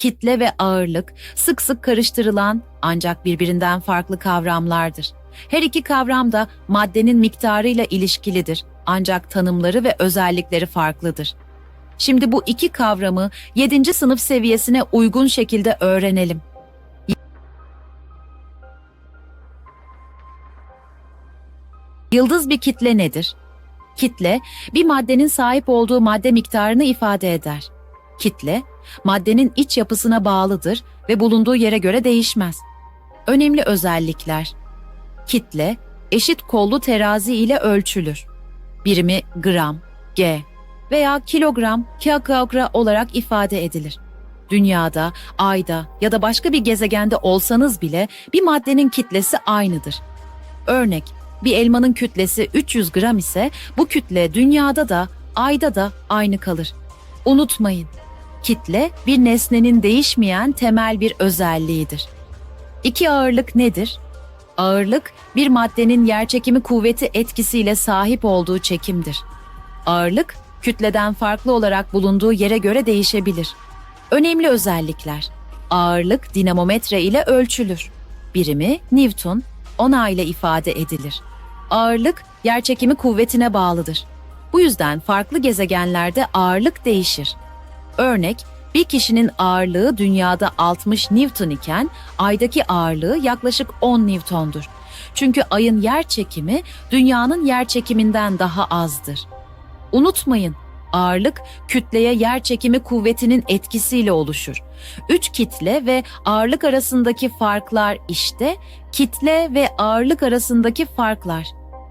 kitle ve ağırlık sık sık karıştırılan ancak birbirinden farklı kavramlardır. Her iki kavram da maddenin miktarıyla ilişkilidir ancak tanımları ve özellikleri farklıdır. Şimdi bu iki kavramı 7. sınıf seviyesine uygun şekilde öğrenelim. Yıldız bir kitle nedir? Kitle, bir maddenin sahip olduğu madde miktarını ifade eder. Kitle, maddenin iç yapısına bağlıdır ve bulunduğu yere göre değişmez. Önemli özellikler. Kitle, eşit kollu terazi ile ölçülür. Birimi gram, g veya kilogram, kilogram olarak ifade edilir. Dünyada, ayda ya da başka bir gezegende olsanız bile bir maddenin kitlesi aynıdır. Örnek, bir elmanın kütlesi 300 gram ise bu kütle dünyada da ayda da aynı kalır. Unutmayın, kitle bir nesnenin değişmeyen temel bir özelliğidir. İki ağırlık nedir? Ağırlık bir maddenin yerçekimi kuvveti etkisiyle sahip olduğu çekimdir. Ağırlık kütleden farklı olarak bulunduğu yere göre değişebilir. Önemli özellikler. Ağırlık dinamometre ile ölçülür. Birimi Newton, ona ile ifade edilir. Ağırlık yerçekimi kuvvetine bağlıdır. Bu yüzden farklı gezegenlerde ağırlık değişir. Örnek, bir kişinin ağırlığı dünyada 60 Newton iken aydaki ağırlığı yaklaşık 10 Newton'dur. Çünkü ayın yer çekimi dünyanın yer çekiminden daha azdır. Unutmayın, ağırlık kütleye yer çekimi kuvvetinin etkisiyle oluşur. Üç kitle ve ağırlık arasındaki farklar işte kitle ve ağırlık arasındaki farklar.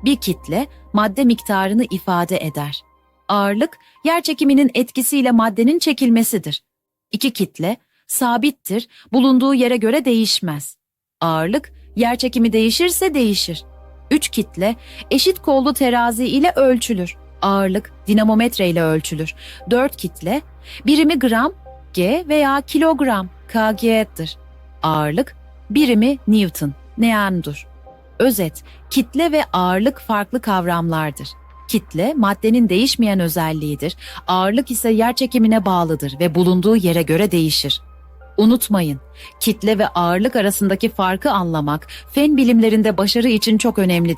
Bir kitle madde miktarını ifade eder. Ağırlık yer çekiminin etkisiyle maddenin çekilmesidir. İki kitle sabittir, bulunduğu yere göre değişmez. Ağırlık yer çekimi değişirse değişir. Üç kitle eşit kollu terazi ile ölçülür. Ağırlık dinamometre ile ölçülür. Dört kitle birimi gram, G veya kilogram, kg'dir. Ağırlık birimi Newton, Nean'dur. Özet, kitle ve ağırlık farklı kavramlardır. Kitle maddenin değişmeyen özelliğidir. Ağırlık ise yer çekimine bağlıdır ve bulunduğu yere göre değişir. Unutmayın, kitle ve ağırlık arasındaki farkı anlamak fen bilimlerinde başarı için çok önemlidir.